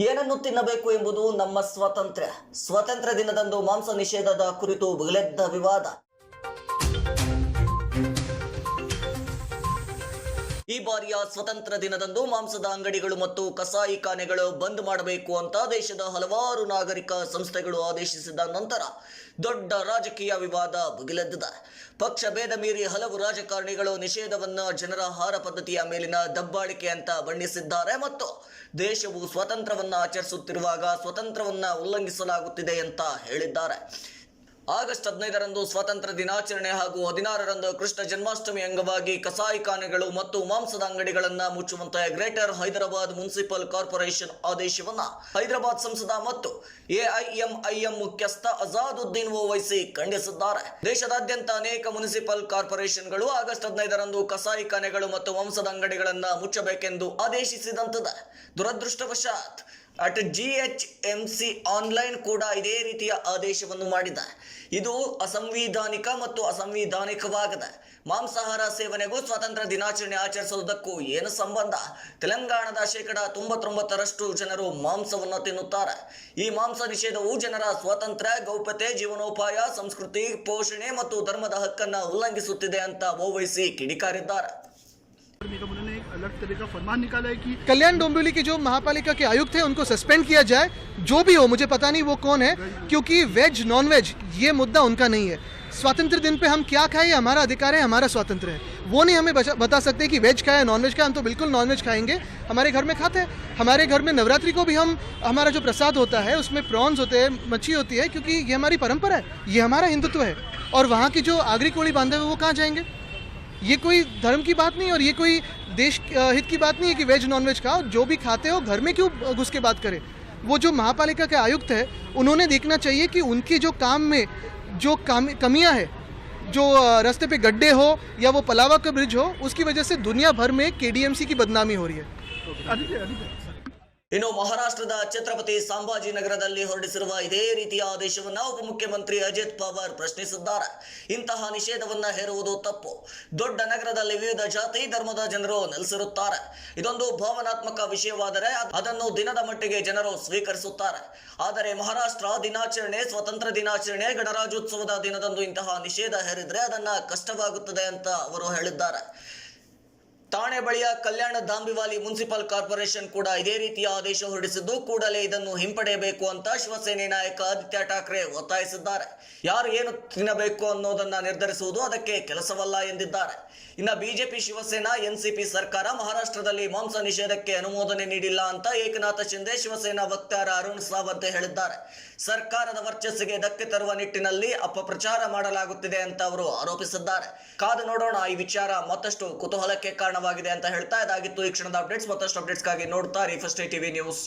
ಏನನ್ನು ತಿನ್ನಬೇಕು ಎಂಬುದು ನಮ್ಮ ಸ್ವಾತಂತ್ರ್ಯ. ಸ್ವಾತಂತ್ರ್ಯ ದಿನದಂದು ಮಾಂಸ ನಿಷೇಧದ ಕುರಿತು ಬಗಲೆದ್ದ ವಿವಾದ. ಈ ಬಾರಿಯ ಸ್ವತಂತ್ರ ದಿನದಂದು ಮಾಂಸದ ಅಂಗಡಿಗಳು ಮತ್ತು ಕಸಾಯಿಖಾನೆಗಳು ಬಂದ್ ಮಾಡಬೇಕು ಅಂತ ದೇಶದ ಹಲವಾರು ನಾಗರಿಕ ಸಂಸ್ಥೆಗಳು ಆದೇಶಿಸಿದ ನಂತರ ದೊಡ್ಡ ರಾಜಕೀಯ ವಿವಾದ ಭುಗಿಲೆದ್ದಿದೆ. ಪಕ್ಷ ಭೇದ ಮೀರಿ ಹಲವು ರಾಜಕಾರಣಿಗಳು ನಿಷೇಧವನ್ನು ಜನರ ಆಹಾರ ಪದ್ಧತಿಯ ಮೇಲಿನ ದಬ್ಬಾಳಿಕೆ ಅಂತ ಬಣ್ಣಿಸಿದ್ದಾರೆ ಮತ್ತು ದೇಶವು ಸ್ವತಂತ್ರವನ್ನು ಆಚರಿಸುತ್ತಿರುವಾಗ ಸ್ವತಂತ್ರವನ್ನು ಉಲ್ಲಂಘಿಸಲಾಗುತ್ತಿದೆ ಅಂತ ಹೇಳಿದ್ದಾರೆ. ಆಗಸ್ಟ್ ಹದಿನೈದರಂದು ಸ್ವಾತಂತ್ರ್ಯ ದಿನಾಚರಣೆ ಹಾಗೂ ಹದಿನಾರರಂದು ಕೃಷ್ಣ ಜನ್ಮಾಷ್ಟಮಿ ಅಂಗವಾಗಿ ಕಸಾಯಿಖಾನೆಗಳು ಮತ್ತು ಮಾಂಸದ ಅಂಗಡಿಗಳನ್ನು ಮುಚ್ಚುವಂತೆ ಗ್ರೇಟರ್ ಹೈದರಾಬಾದ್ ಮುನ್ಸಿಪಲ್ ಕಾರ್ಪೊರೇಷನ್ ಆದೇಶವನ್ನ ಹೈದರಾಬಾದ್ ಸಂಸದ ಮತ್ತು ಎಐಎಂಐಎಂ ಮುಖ್ಯಸ್ಥ ಅಜಾದುದ್ದೀನ್ ಓವೈಸಿ ಖಂಡಿಸಿದ್ದಾರೆ. ದೇಶದಾದ್ಯಂತ ಅನೇಕ ಮುನ್ಸಿಪಲ್ ಕಾರ್ಪೊರೇಷನ್ಗಳು ಆಗಸ್ಟ್ ಹದಿನೈದರಂದು ಕಸಾಯಿಖಾನೆಗಳು ಮತ್ತು ಮಾಂಸದ ಅಂಗಡಿಗಳನ್ನ ಮುಚ್ಚಬೇಕೆಂದು ಆದೇಶಿಸಿದಂತದ. ದುರದೃಷ್ಟವಶಾತ್ at G H M C online ಕೂಡ ಇದೇ ರೀತಿಯ ಆದೇಶವನ್ನು ಮಾಡಿದೆ. ಇದು ಅಸಂವಿಧಾನಿಕ ಮತ್ತು ಅಸಂವಿಧಾನಿಕವಾಗಿದೆ. ಮಾಂಸಾಹಾರ ಸೇವನೆಗೂ ಸ್ವಾತಂತ್ರ್ಯ ದಿನಾಚರಣೆ ಆಚರಿಸುವುದಕ್ಕೂ ಏನು ಸಂಬಂಧ? ತೆಲಂಗಾಣದ ಶೇಕಡ ತೊಂಬತ್ತೊಂಬತ್ತರಷ್ಟು ಜನರು ಮಾಂಸವನ್ನು ತಿನ್ನುತ್ತಾರೆ. ಈ ಮಾಂಸ ನಿಷೇಧವು ಜನರ ಸ್ವಾತಂತ್ರ್ಯ, ಗೌಪ್ಯತೆ, ಜೀವನೋಪಾಯ, ಸಂಸ್ಕೃತಿ, ಪೋಷಣೆ ಮತ್ತು ಧರ್ಮದ ಹಕ್ಕನ್ನು ಉಲ್ಲಂಘಿಸುತ್ತಿದೆ ಅಂತ ಓವೈಸಿ ಕಿಡಿಕಾರಿದ್ದಾರೆ. अलग तरह का फरमान निकाला है कि कल्याण डोंबिवली के जो महापालिका के आयुक्त हैं, उनको सस्पेंड किया जाए, जो भी हो, मुझे पता नहीं वो कौन है, क्योंकि वेज नॉन वेज ये मुद्दा उनका नहीं है। स्वतंत्र दिन पे हम क्या खाएँ हमारा अधिकार है, हमारा स्वातंत्र है। वो नहीं हमें बता सकते कि वेज खाए नॉन वेज खाए, हम तो बिल्कुल नॉन वेज खाएँगे। हमारे घर में खाते हैं। हमारे घर में नवरात्रि को भी हम, हमारा जो प्रसाद होता है, उसमें प्रॉन्स होते हैं, मच्छी होती है, क्योंकि ये हमारी परंपरा है, ये हमारा हिंदुत्व है। और वहाँ की जो आगरी कोड़ी बांधे हुए, वो कहाँ जाएँगे? ये कोई धर्म की बात नहीं और ये कोई देश हित की बात नहीं है कि वेज नॉन वेज खाओ, जो भी खाते हो, घर में क्यों घुस के बात करें? वो जो महापालिका के आयुक्त है, उन्होंने देखना चाहिए कि उनके जो काम में जो काम, कमियाँ है, जो रास्ते पे गड्ढे हो या वो पलावा का ब्रिज हो, उसकी वजह से दुनिया भर में के की बदनामी हो रही है। ಇನ್ನು ಮಹಾರಾಷ್ಟ್ರದ ಛತ್ರಪತಿ ಸಂಭಾಜಿನಗರದಲ್ಲಿ ಹೊರಡಿಸಿರುವ ಇದೇ ರೀತಿಯ ಆದೇಶವನ್ನು ಉಪಮುಖ್ಯಮಂತ್ರಿ ಅಜಿತ್ ಪವಾರ್ ಪ್ರಶ್ನಿಸಿದ್ದಾರೆ. ಇಂತಹ ನಿಷೇಧವನ್ನ ಹೇರುವುದು ತಪ್ಪು. ದೊಡ್ಡ ನಗರದಲ್ಲಿ ವಿವಿಧ ಜಾತಿ, ಧರ್ಮದ ಜನರು ನೆಲೆಸಿರುತ್ತಾರೆ. ಇದೊಂದು ಭಾವನಾತ್ಮಕ ವಿಷಯವಾದರೆ ಅದನ್ನು ದಿನದ ಮಟ್ಟಿಗೆ ಜನರು ಸ್ವೀಕರಿಸುತ್ತಾರೆ. ಆದರೆ ಮಹಾರಾಷ್ಟ್ರ ದಿನಾಚರಣೆ ಸ್ವತಂತ್ರ ದಿನಾಚರಣೆ, ಗಣರಾಜ್ಯೋತ್ಸವದ ದಿನದಂದು ಇಂತಹ ನಿಷೇಧ ಹೇರಿದ್ರೆ ಅದನ್ನ ಕಷ್ಟವಾಗುತ್ತದೆ ಅಂತ ಅವರು ಹೇಳಿದ್ದಾರೆ. ಠಾಣೆ ಬಳಿಯ ಕಲ್ಯಾಣ ದಾಂಬಿವಾಲಿ ಮುನ್ಸಿಪಲ್ ಕಾರ್ಪೊರೇಷನ್ ಕೂಡ ಇದೇ ರೀತಿಯ ಆದೇಶ ಹೊರಡಿಸಿದ್ದು, ಕೂಡಲೇ ಇದನ್ನು ಹಿಂಪಡೆಯಬೇಕು ಅಂತ ಶಿವಸೇನೆ ನಾಯಕ ಆದಿತ್ಯ ಠಾಕ್ರೆ ಒತ್ತಾಯಿಸಿದ್ದಾರೆ. ಯಾರು ಏನು ತಿನ್ನಬೇಕು ಅನ್ನೋದನ್ನ ನಿರ್ಧರಿಸುವುದು ಅದಕ್ಕೆ ಕೆಲಸವಲ್ಲ ಎಂದಿದ್ದಾರೆ. ಇನ್ನು ಬಿಜೆಪಿ ಶಿವಸೇನಾ, ಎನ್ಸಿಪಿ ಸರ್ಕಾರ ಮಹಾರಾಷ್ಟ್ರದಲ್ಲಿ ಮಾಂಸ ನಿಷೇಧಕ್ಕೆ ಅನುಮೋದನೆ ನೀಡಿಲ್ಲ ಅಂತ ಏಕನಾಥ ಶಿಂದೆ ಶಿವಸೇನಾ ವಕ್ತಾರ ಅರುಣ್ ಸಾವಂತ್ ಹೇಳಿದ್ದಾರೆ. ಸರ್ಕಾರದ ವರ್ಚಸ್ಸಿಗೆ ಧಕ್ಕೆ ತರುವ ನಿಟ್ಟಿನಲ್ಲಿ ಅಪಪ್ರಚಾರ ಮಾಡಲಾಗುತ್ತಿದೆ ಅಂತ ಅವರು ಆರೋಪಿಸಿದ್ದಾರೆ. ಕಾದು ನೋಡೋಣ ಈ ವಿಚಾರ ಮತ್ತಷ್ಟು ಕುತೂಹಲಕ್ಕೆ ಕಾರಣವಾಗಿದೆ ಅಂತ ಹೇಳ್ತಾ ಇದಾಗಿತ್ತು. ಈ ಕ್ಷಣದ ಅಪ್ಡೇಟ್ಸ್ ಮತ್ತಷ್ಟು ಅಪ್ಡೇಟ್ಸ್ಗಾಗಿ ನೋಡ್ತಾ ರೀ ಫಸ್ಟ್ ಟಿವಿ ನ್ಯೂಸ್.